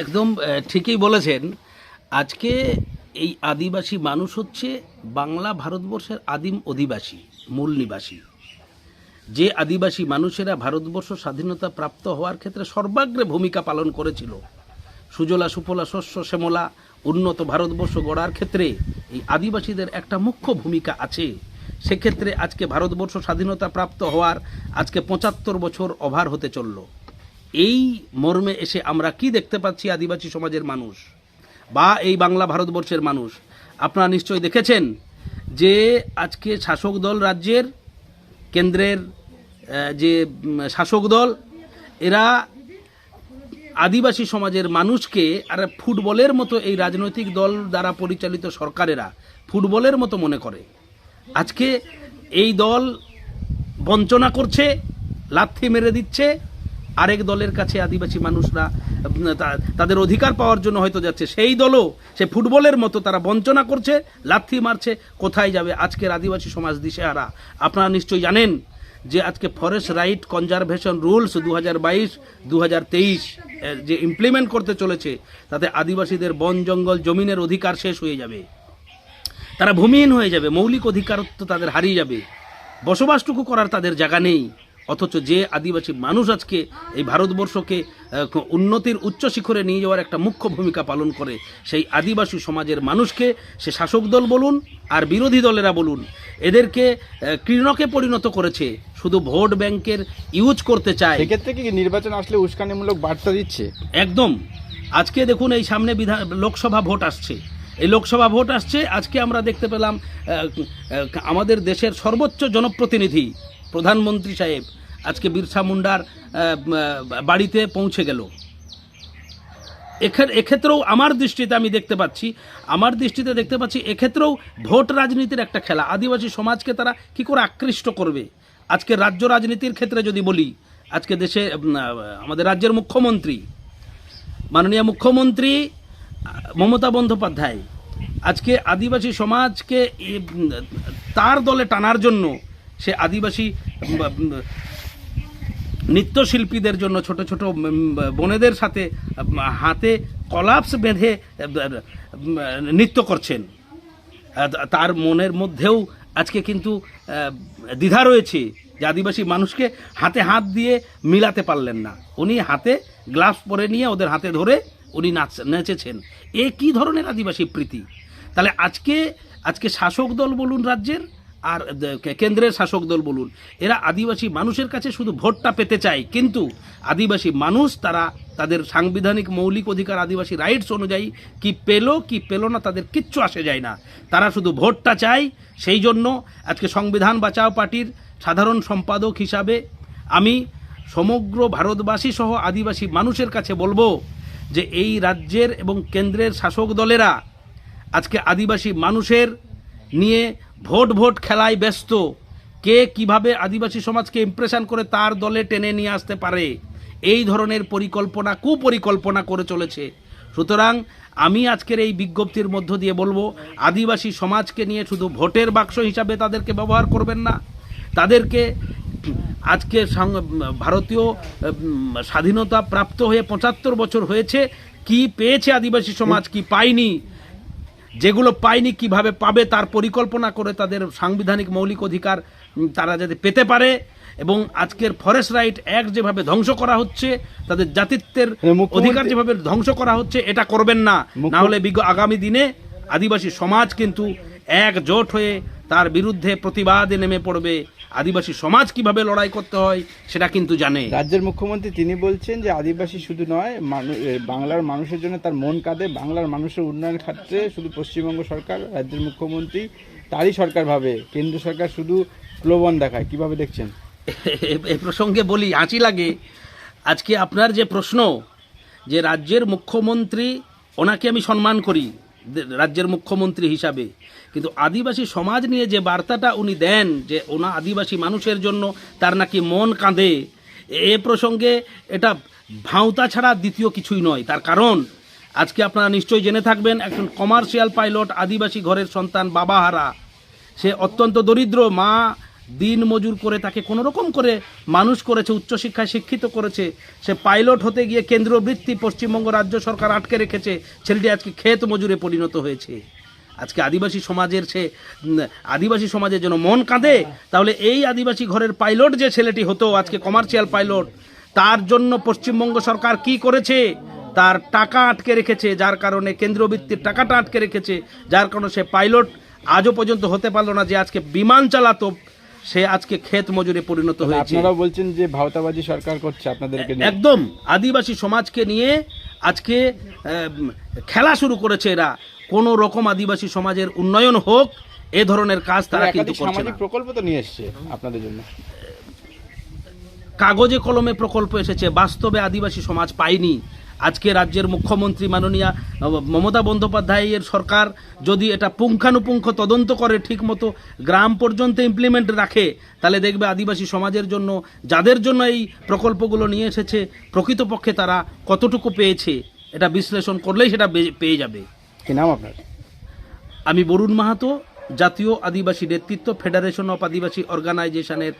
একদম ঠিকই বলেছেন। আজকে এই আদিবাসী মানুষ হচ্ছে বাংলা ভারতবর্ষের আদিম অধিবাসী, মূল নিবাসী। যে আদিবাসী মানুষেরা ভারতবর্ষ স্বাধীনতা প্রাপ্ত হওয়ার ক্ষেত্রে সর্বাগ্রে ভূমিকা পালন করেছিল, সুজলা, সুফলা, শস্য, শ্যামলা, উন্নত ভারতবর্ষ গড়ার ক্ষেত্রে এই আদিবাসীদের একটা মুখ্য ভূমিকা আছে। সেক্ষেত্রে আজকে ভারতবর্ষ স্বাধীনতা প্রাপ্ত হওয়ার আজকে পঁচাত্তর বছর অভার হতে চলল। এই মর্মে এসে আমরা কি দেখতে পাচ্ছি আদিবাসী সমাজের মানুষ বা এই বাংলা ভারতবর্ষের মানুষ? আপনারা নিশ্চয়ই দেখেছেন যে আজকে শাসক দল রাজ্যের কেন্দ্রের যে শাসক দল, এরা আদিবাসী সমাজের মানুষকে আর ফুটবলের মতো এই রাজনৈতিক দল দ্বারা পরিচালিত সরকারেরা ফুটবলের মতো মনে করে। আজকে এই দল বঞ্চনা করছে, লাথি মেরে দিচ্ছে আরেক দলের কাছে আদিবাসী মানুষরা তাদের অধিকার পাওয়ার জন্য হয়তো যাচ্ছে। সেই দলও, সে ফুটবলের মতো তারা বঞ্চনা করছে, লাথি মারছে, কোথায় যাবে আজকের আদিবাসী সমাজ দিশেহারা? আপনারা নিশ্চয়ই জানেন যে আজকে ফরেস্ট রাইট কনজারভেশন রুলস দু হাজার বাইশ দু হাজার তেইশ যে ইমপ্লিমেন্ট করতে চলেছে, তাতে আদিবাসীদের বন, জঙ্গল, জমিনের অধিকার শেষ হয়ে যাবে। তারা ভূমিহীন হয়ে যাবে, মৌলিক অধিকারত্ব তাদের হারিয়ে যাবে। বসবাসটুকু করার তাদের জায়গা নেই। অথচ যে আদিবাসী মানুষ আজকে এই ভারতবর্ষকে উন্নতির উচ্চ শিখরে নিয়ে যাওয়ার একটা মুখ্য ভূমিকা পালন করে সেই আদিবাসী সমাজের মানুষকে সে শাসক দল বলুন আর বিরোধী দলেরা বলুন এদেরকে কৃণকে পরিণত করেছে শুধু ভোট ব্যাংকের ইউজ করতে চায়। সেক্ষেত্রে কি নির্বাচন আসলে উস্কানিমূলক বার্তা দিচ্ছে? একদম। আজকে দেখুন এই সামনে বিধান লোকসভা ভোট আসছে। এই লোকসভা ভোট আসছে আজকে আমরা দেখতে পেলাম আমাদের দেশের সর্বোচ্চ জনপ্রতিনিধি প্রধানমন্ত্রী সাহেব আজকে বিরসা মুন্ডার বাড়িতে পৌঁছে গেল। এক্ষে- এক্ষেত্রেও আমার দৃষ্টিতে আমি দেখতে পাচ্ছি, আমার দৃষ্টিতে দেখতে পাচ্ছি এক্ষেত্রেও ভোট রাজনীতির একটা খেলা। আদিবাসী সমাজকে তারা কি করে আকৃষ্ট করবে? আজকে রাজ্য রাজনীতির ক্ষেত্রে যদি বলি, আজকে দেশে আমাদের রাজ্যের মুখ্যমন্ত্রী, মাননীয় মুখ্যমন্ত্রী, মমতা বন্দ্যোপাধ্যায়, আজকে আদিবাসী সমাজকে তার দলে টানার জন্য সে আদিবাসী নৃত্যশিল্পীদের জন্য ছোট ছোট বোনেদের সাথে হাতে কলাপস বেঁধে নৃত্য করছেন। তার মনের মধ্যেও আজকে কিন্তু দ্বিধা রয়েছে যে আদিবাসী মানুষকে হাতে হাত দিয়ে মিলাতে পারলেন না। উনি হাতে গ্লাভস পরে নিয়ে ওদের হাতে ধরে উনি নাচ, নেচেছেন। এ কি ধরনের আদিবাসী প্রীতি? তাহলে আজকে আজকে শাসক দল বলুন রাজ্যের আর কেন্দ্রের শাসক দল বলুন, এরা আদিবাসী মানুষের কাছে শুধু ভোটটা পেতে চায়, কিন্তু আদিবাসী মানুষ তারা তাদের সাংবিধানিক মৌলিক অধিকার আদিবাসী রাইটস অনুযায়ী কি পেল কি পেল না তাদের কিচ্ছু আসে যায় না। তারা শুধু ভোটটা চায়, সেই জন্য আজকে সংবিধান বাঁচাও পার্টির সাধারণ সম্পাদক হিসাবে আমি সমগ্র ভারতবাসী সহ আদিবাসী মানুষের কাছে বলব যে এই রাজ্যের এবং কেন্দ্রের শাসক দলেরা আজকে আদিবাসী মানুষের নিয়ে ভোট ভোট খেলায় ব্যস্ত। কে কীভাবে আদিবাসী সমাজকে ইমপ্রেশন করে তার দলে টেনে নিয়ে আসতে পারে? এই ধরনের পরিকল্পনা, কুপরিকল্পনা করে চলেছে। সুতরাং আমি আজকের এই বিজ্ঞপ্তির মধ্য দিয়ে বলব, আদিবাসী সমাজকে নিয়ে শুধু ভোটের বাক্স হিসাবে তাদেরকে ব্যবহার করবেন না। তাদেরকে আজকে ভারতীয় স্বাধীনতা প্রাপ্ত হয়ে পঁচাত্তর বছর হয়েছে। কি পেয়েছে আদিবাসী সমাজ, কি পায়নি? যেগুলো পায়নি কীভাবে পাবে তার পরিকল্পনা করে তাদের সাংবিধানিক মৌলিক অধিকার তারা যাতে পেতে পারে। এবং আজকের ফরেস্ট রাইট অ্যাক্ট যেভাবে ধ্বংস করা হচ্ছে তাদের জাতিত্বের মানে অধিকার যেভাবে ধ্বংস করা হচ্ছে এটা করবেন না। না হলে বিগ- আগামী দিনে আদিবাসী সমাজ কিন্তু একজোট হয়ে তার বিরুদ্ধে প্রতিবাদে নেমে পড়বে। আদিবাসী সমাজ কীভাবে লড়াই করতে হয় সেটা কিন্তু জানে। রাজ্যের মুখ্যমন্ত্রী তিনি বলছেন যে আদিবাসী শুধু নয় বাংলার মানুষের জন্য তার মন কাঁদে বাংলার মানুষের উন্নয়ন ক্ষেত্রে শুধু পশ্চিমবঙ্গ সরকার রাজ্যের মুখ্যমন্ত্রী তারই সরকার ভাবে কেন্দ্র সরকার শুধু প্রলোভন দেখায় কীভাবে দেখছেন? এ- প্রসঙ্গে বলি হাঁচি লাগে। আজকে আপনার যে প্রশ্ন যে রাজ্যের মুখ্যমন্ত্রী ওনাকে আমি সম্মান করি। রাজ্যের মুখ্যমন্ত্রী হিসাবে। কিন্তু আদিবাসী সমাজ নিয়ে যে বার্তাটা উনি দেন, যে ওনা আদিবাসী মানুষের জন্য তার নাকি মন কাঁদে, এ প্রসঙ্গে এটা ভাঁওতা ছাড়া দ্বিতীয় কিছুই নয়। তার কারণ, আজকে আপনারা নিশ্চয়ই জেনে থাকবেন, একজন কমার্শিয়াল পাইলট আদিবাসী ঘরের সন্তান বাবাহারা। সে অত্যন্ত দরিদ্র, মা দিন মজুর করে তাকে কোনো রকম করে মানুষ করেছে, উচ্চশিক্ষায় শিক্ষিত করেছে। সে পাইলট হতে গিয়ে কেন্দ্রীয় বৃত্তি পশ্চিমবঙ্গ রাজ্য সরকার আটকে রেখেছে। ছেলেটি আজকে ক্ষেত মজুরে পরিণত হয়েছে। আজকে আদিবাসী সমাজের সে আদিবাসী সমাজের জন্য মন কাঁদে, তাহলে এই আদিবাসী ঘরের পাইলট যে ছেলেটি হতো, আজকে কমার্শিয়াল পাইলট, তার জন্য পশ্চিমবঙ্গ সরকার কি করেছে? তার টাকা আটকে রেখেছে, যার কারণে কেন্দ্রীয় বৃত্তির টাকাটা আটকে রেখেছে, যার কারণে সে পাইলট আজও পর্যন্ত হতে পারল না যে আজকে বিমান চালাতো সে আজকে ক্ষেত মজুরে পরিণত হয়েছে। আপনারা বলছেন যে ভাওতাবাজি সরকার করছে আপনাদেরকে একদম আদিবাসী সমাজকে নিয়ে আজকে খেলা শুরু করেছে এরা। কোনো রকম আদিবাসী সমাজের উন্নয়ন হোক এ ধরনের কাজ তারা কিন্তু করছে না। প্রকল্প তো নিয়ে এসছে আপনাদের জন্য। কাগজে কলমে প্রকল্প এসেছে বাস্তবে আদিবাসী সমাজ পায়নি। আজকে রাজ্যের মুখ্যমন্ত্রী মাননীয়া মমতা বন্দ্যোপাধ্যায়ের সরকার যদি এটা পুঙ্খানুপুঙ্খ তদন্ত করে ঠিকমতো গ্রাম পর্যন্ত ইমপ্লিমেন্ট রাখে তাহলে দেখবে আদিবাসী সমাজের জন্য যাদের জন্য এই প্রকল্পগুলো নিয়ে এসেছে প্রকৃতপক্ষে তারা কতটুকু পেয়েছে এটা বিশ্লেষণ করলেই সেটা পেয়ে যাবে। কি নাম আপনার? আমি বরুণ মাহাতো জাতীয় আদিবাসী নেতৃত্ব ফেডারেশন অফ আদিবাসী অর্গানাইজেশনের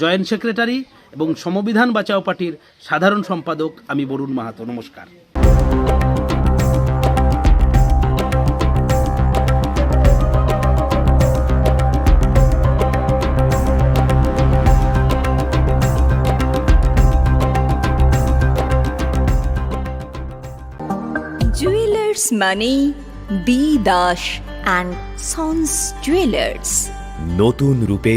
জয়েন্ট সেক্রেটারি এবং সমবিধান বাঁচাও পার্টির সাধারণ সম্পাদক আমি বরুণ মাহাতো। নমস্কার। জুয়েলার্স মানে B Das and sons jewellers নতুন রূপে